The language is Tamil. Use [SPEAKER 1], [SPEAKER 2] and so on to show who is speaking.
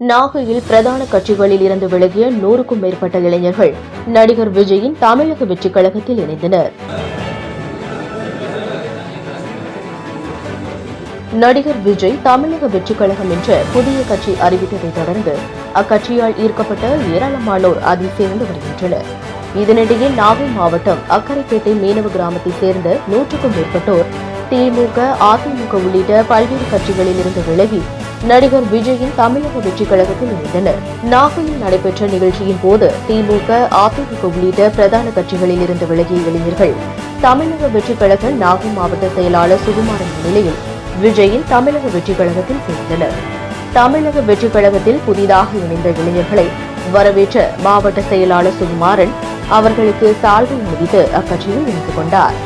[SPEAKER 1] நாகையில் பிரதான கட்சிகளில் இருந்து விலகிய நூறுக்கும் மேற்பட்ட இளைஞர்கள் நடிகர் விஜயின் தமிழக வெற்றிக் கழகத்தில் இணைந்தனர். நடிகர் விஜய் தமிழக வெற்றிக் கழகம் என்ற புதிய கட்சி அறிவித்ததைத் தொடர்ந்து அக்கட்சியால் ஈர்க்கப்பட்ட ஏராளமானோர் அதில் சேர்ந்து வருகின்றனர். இதனிடையே நாகை மாவட்டம் அக்கரைப்பேட்டை மீனவ கிராமத்தைச் சேர்ந்த நூற்றுக்கும் மேற்பட்டோர் திமுக அதிமுக உள்ளிட்ட பல்வேறு கட்சிகளில் இருந்து விலகி நடிகர் விஜயின் தமிழக வெற்றிக் கழகத்தில் இணைந்தனர். நாகையில் நடைபெற்ற நிகழ்ச்சியின் போது திமுக அதிமுக உள்ளிட்ட பிரதான கட்சிகளில் இருந்து விலகிய இளைஞர்கள் தமிழக வெற்றிக் கழக நாகை மாவட்ட செயலாளர் சுகுமாரன் முன்னிலையில் விஜயின் தமிழக வெற்றிக் கழகத்தில் சேர்ந்தனர். தமிழக வெற்றிக் கழகத்தில் புதிதாக இணைந்த இளைஞர்களை வரவேற்ற மாவட்ட செயலாளர் சுகுமாரன் அவர்களுக்கு சால்வை முடித்து அக்கட்சியில் இணைந்து கொண்டார்.